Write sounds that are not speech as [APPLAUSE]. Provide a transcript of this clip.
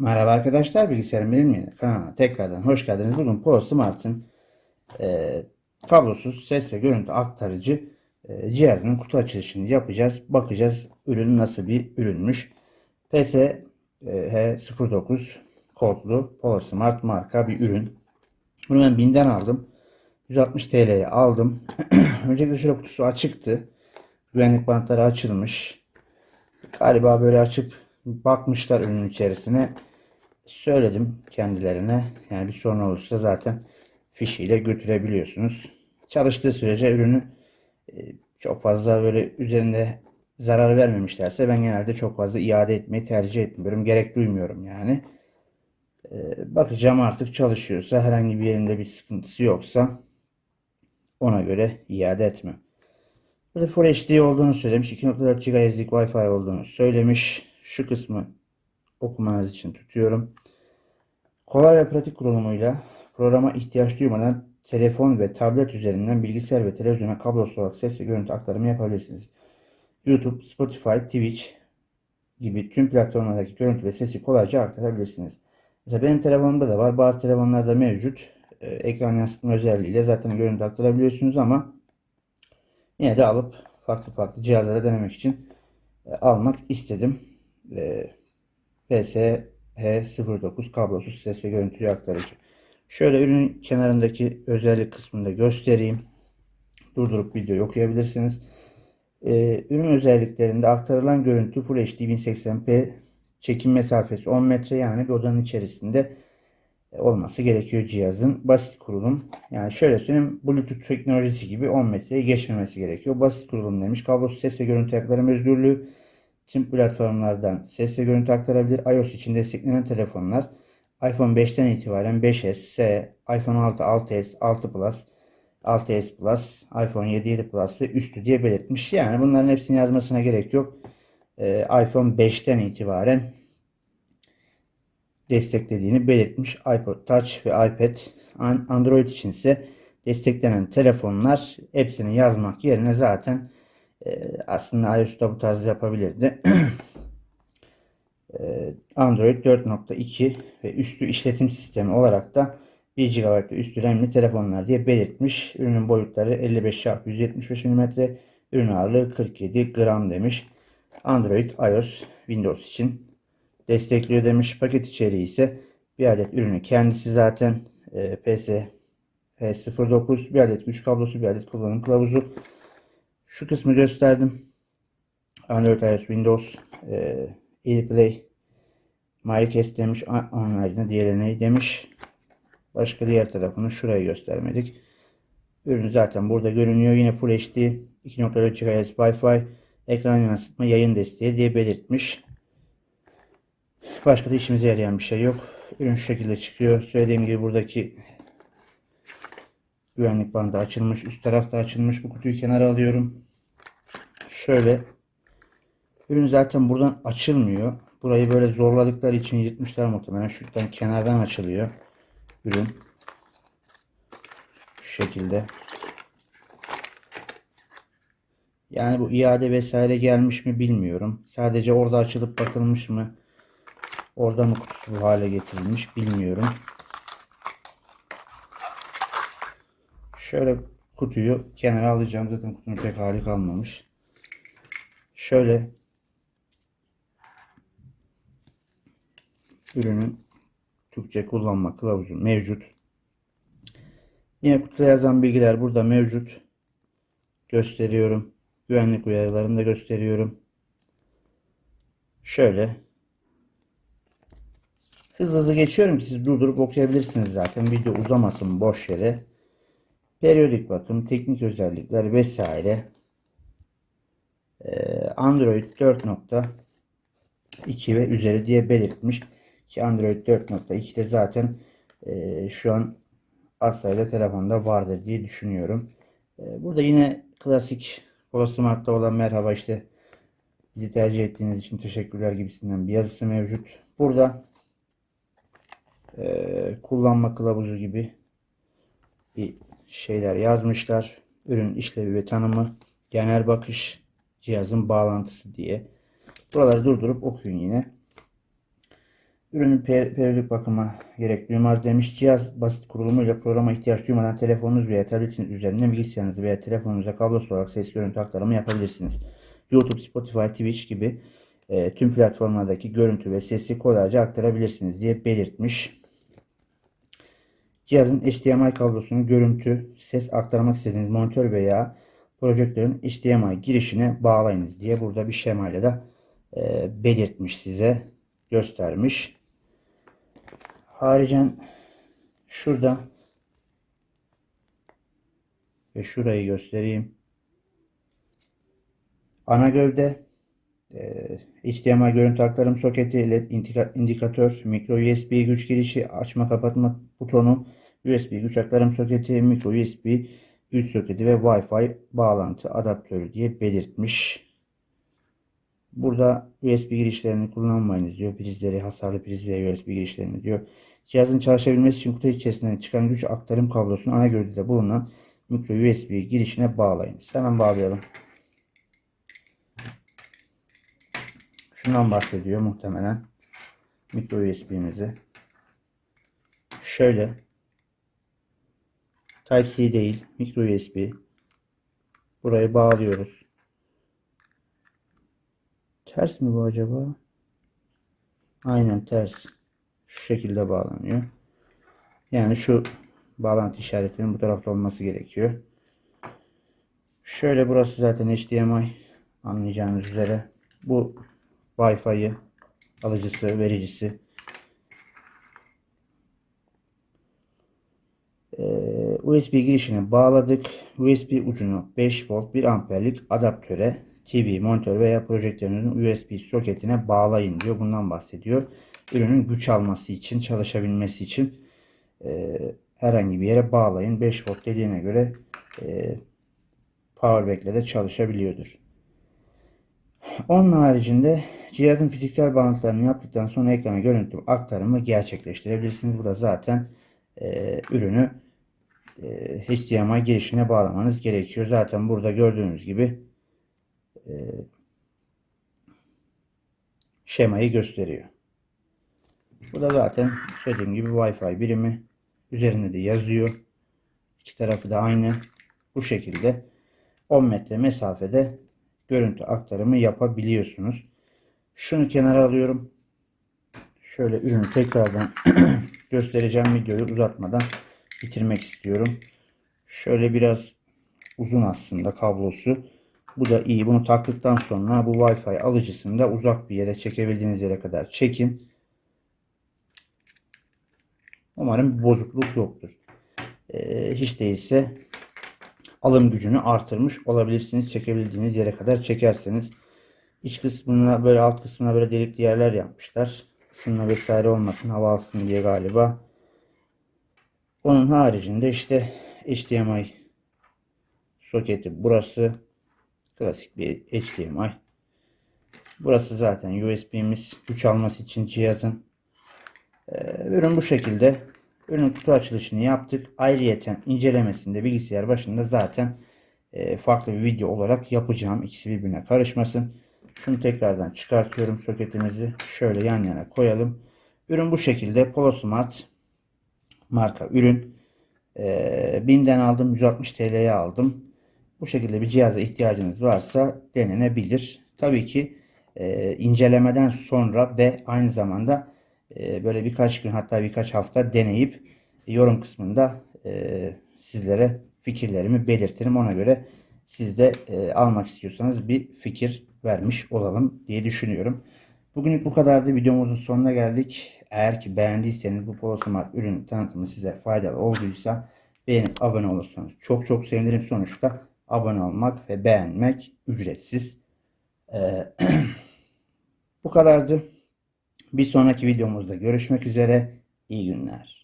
Merhaba arkadaşlar, Bilgisayarın Bilinmeyeni kanalına tekrardan hoş geldiniz. Bugün Pro Smart'ın e, kablosuz ses ve görüntü aktarıcı e, cihazının kutu açılışını yapacağız. Bakacağız ürün nasıl bir ürünmüş. PSH09 kodlu Pro Smart marka bir ürün. Bunu ben BİM'den aldım. 160 TL'ye aldım. [CLEARS THROAT] Öncelikle şöyle kutusu açıktı. Güvenlik bantları açılmış. Galiba böyle açıp bakmışlar ürünün içerisine. Söyledim kendilerine. Yani bir sorun olursa zaten fişiyle götürebiliyorsunuz. Çalıştığı sürece ürünü e, çok fazla böyle üzerinde zarar vermemişlerse ben genelde çok fazla iade etmeyi tercih etmiyorum. Gerek duymuyorum yani. E, Bakacağım artık çalışıyorsa herhangi bir yerinde bir sıkıntısı yoksa ona göre iade etmem. Burada Full HD olduğunu söylemiş. 2.4 GHz'lik Wi-Fi olduğunu söylemiş. Şu kısmı okumanız için tutuyorum. Kolay ve pratik kurulumuyla programa ihtiyaç duymadan telefon ve tablet üzerinden bilgisayar ve televizyona kablosuz olarak ses ve görüntü aktarımı yapabilirsiniz. YouTube, Spotify, Twitch gibi tüm platformlardaki görüntü ve sesi kolayca aktarabilirsiniz. Mesela benim telefonumda da var. Bazı telefonlarda mevcut. Ee, ekran yansıtma özelliğiyle zaten görüntü aktarabiliyorsunuz ama yine de alıp farklı farklı cihazlara denemek için e, almak istedim. E, PSH09 kablosuz ses ve görüntü aktarıcı. Şöyle ürünün kenarındaki özellik kısmında göstereyim. Durdurup videoyu okuyabilirsiniz. E, ürün özelliklerinde aktarılan görüntü Full HD 1080p çekim mesafesi 10 metre yani bir odanın içerisinde olması gerekiyor cihazın. Basit kurulum. Yani şöyle söyleyeyim Bluetooth teknolojisi gibi 10 metreyi geçmemesi gerekiyor. Basit kurulum demiş. Kablosuz ses ve görüntü aktarım özgürlüğü. Tüm platformlardan ses ve görüntü aktarabilir. iOS için desteklenen telefonlar iPhone 5'ten itibaren 5S, S, iPhone 6, 6S, 6 Plus, 6S Plus, iPhone 7, 7 Plus ve üstü diye belirtmiş. Yani bunların hepsini yazmasına gerek yok. Ee, iPhone 5'ten itibaren desteklediğini belirtmiş. iPod Touch ve iPad Android için ise desteklenen telefonlar hepsini yazmak yerine zaten e, aslında iOS'ta bu tarz yapabilirdi. [CLEARS THROAT] e, Android 4.2 ve üstü işletim sistemi olarak da 1 GB ve üstü RAM'li telefonlar diye belirtmiş. Ürünün boyutları 55 x 175 mm, ürün ağırlığı 47 gram demiş. Android, iOS, Windows için destekliyor demiş. Paket içeriği ise bir adet ürünü kendisi zaten e, PS H09 bir adet güç kablosu bir adet kullanım kılavuzu. Şu kısmı gösterdim. Android, iOS, Windows, e, AirPlay, MyCast demiş. Onun haricinde diğerine demiş. Başka diğer tarafını şurayı göstermedik. Ürün zaten burada görünüyor. Yine Full HD 2.4 GHz Wi-Fi ekran yansıtma yayın desteği diye belirtmiş. Başka da işimize yarayan bir şey yok. Ürün şu şekilde çıkıyor. Söylediğim gibi buradaki güvenlik bandı açılmış. Üst tarafta açılmış. Bu kutuyu kenara alıyorum. Şöyle. Ürün zaten buradan açılmıyor. Burayı böyle zorladıkları için yırtmışlar muhtemelen. Şuradan kenardan açılıyor. Ürün. Şu şekilde. Yani bu iade vesaire gelmiş mi bilmiyorum. Sadece orada açılıp bakılmış mı? Orada mı kutusu bu hale getirilmiş bilmiyorum. Şöyle kutuyu kenara alacağım. Zaten kutunun pek hali kalmamış. Şöyle ürünün Türkçe kullanma kılavuzu mevcut. Yine kutuda yazan bilgiler burada mevcut. Gösteriyorum. Güvenlik uyarılarını da gösteriyorum. Şöyle hızlı hızlı geçiyorum ki siz durdurup okuyabilirsiniz zaten. Video uzamasın boş yere. Periyodik bakım, teknik özellikler vesaire. Ee, Android 4.2 ve üzeri diye belirtmiş. Ki Android 4.2'de zaten e, şu an az sayıda telefonda vardır diye düşünüyorum. E, burada yine klasik Pola Smart'ta olan merhaba işte bizi tercih ettiğiniz için teşekkürler gibisinden bir yazısı mevcut. Burada e, kullanma kılavuzu gibi bir şeyler yazmışlar. Ürün işlevi ve tanımı, genel bakış, cihazın bağlantısı diye. Buraları durdurup okuyun yine. Ürünün per- periyodik bakıma gerek duymaz demiş. Cihaz basit kurulumuyla programa ihtiyaç duymadan telefonunuz veya tabletiniz üzerinden bilgisayarınızı veya telefonunuza kablosuz olarak ses görüntü aktarımı yapabilirsiniz. YouTube, Spotify, Twitch gibi e, tüm platformlardaki görüntü ve sesi kolayca aktarabilirsiniz diye belirtmiş. Cihazın HDMI kablosunu görüntü, ses aktarmak istediğiniz monitör veya projektörün HDMI girişine bağlayınız diye burada bir şemayla da e, belirtmiş size göstermiş. Haricen şurada ve şurayı göstereyim. Ana gövde e, HDMI görüntü aktarım soketi, LED indika- indikatör, micro USB güç girişi, açma kapatma butonu, USB güç aktarım soketi, micro USB güç soketi ve Wi-Fi bağlantı adaptörü diye belirtmiş. Burada USB girişlerini kullanmayınız diyor. Prizleri, hasarlı priz ve USB girişlerini diyor. Cihazın çalışabilmesi için kutu içerisinden çıkan güç aktarım kablosunu ana gövdede bulunan micro USB girişine bağlayınız. Hemen bağlayalım. Şundan bahsediyor muhtemelen. Micro USB'mizi. Şöyle. Type-C değil. Micro USB. Burayı bağlıyoruz. Ters mi bu acaba? Aynen ters. Şu şekilde bağlanıyor. Yani şu bağlantı işaretinin bu tarafta olması gerekiyor. Şöyle burası zaten HDMI anlayacağınız üzere. Bu Wi-Fi'yi alıcısı, vericisi. Ee, USB girişine bağladık. USB ucunu 5 volt 1 amperlik adaptöre TV, monitör veya projektörünüzün USB soketine bağlayın diyor. Bundan bahsediyor. Ürünün güç alması için, çalışabilmesi için e, herhangi bir yere bağlayın. 5 volt dediğine göre e, powerbank ile de çalışabiliyordur. Onun haricinde cihazın fiziksel bağlantılarını yaptıktan sonra ekrana görüntü aktarımı gerçekleştirebilirsiniz. Burada zaten e, ürünü e, HDMI girişine bağlamanız gerekiyor. Zaten burada gördüğünüz gibi e, şemayı gösteriyor. Bu da zaten söylediğim gibi Wi-Fi birimi. Üzerinde de yazıyor. İki tarafı da aynı. Bu şekilde 10 metre mesafede görüntü aktarımı yapabiliyorsunuz. Şunu kenara alıyorum. Şöyle ürünü tekrardan [CLEARS THROAT] göstereceğim videoyu uzatmadan bitirmek istiyorum. Şöyle biraz uzun aslında kablosu. Bu da iyi. Bunu taktıktan sonra bu Wi-Fi alıcısını da uzak bir yere çekebildiğiniz yere kadar çekin. Umarım bir bozukluk yoktur. Ee, hiç değilse alım gücünü artırmış olabilirsiniz. Çekebildiğiniz yere kadar çekerseniz. İç kısmına böyle alt kısmına böyle delikli yerler yapmışlar. Isınma vesaire olmasın hava alsın diye galiba. Onun haricinde işte HDMI soketi burası. Klasik bir HDMI. Burası zaten USB'miz. Güç alması için cihazın. Ee, ürün bu şekilde. Ürün kutu açılışını yaptık. Ayrıyeten incelemesinde bilgisayar başında zaten e, farklı bir video olarak yapacağım. İkisi birbirine karışmasın. Şunu tekrardan çıkartıyorum soketimizi. Şöyle yan yana koyalım. Ürün bu şekilde. Polosmart marka ürün. E, BİM'den aldım. 160 TL'ye aldım. Bu şekilde bir cihaza ihtiyacınız varsa denenebilir. Tabii ki e, incelemeden sonra ve aynı zamanda e, böyle birkaç gün hatta birkaç hafta deneyip yorum kısmında e, sizlere fikirlerimi belirtirim. Ona göre siz de e, almak istiyorsanız bir fikir vermiş olalım diye düşünüyorum. Bugünlük bu kadardı. Videomuzun sonuna geldik. Eğer ki beğendiyseniz bu Polo Smart ürün tanıtımı size faydalı olduysa beğenip abone olursanız çok çok sevinirim. Sonuçta abone olmak ve beğenmek ücretsiz. Ee, [CLEARS THROAT] bu kadardı. Bir sonraki videomuzda görüşmek üzere. İyi günler.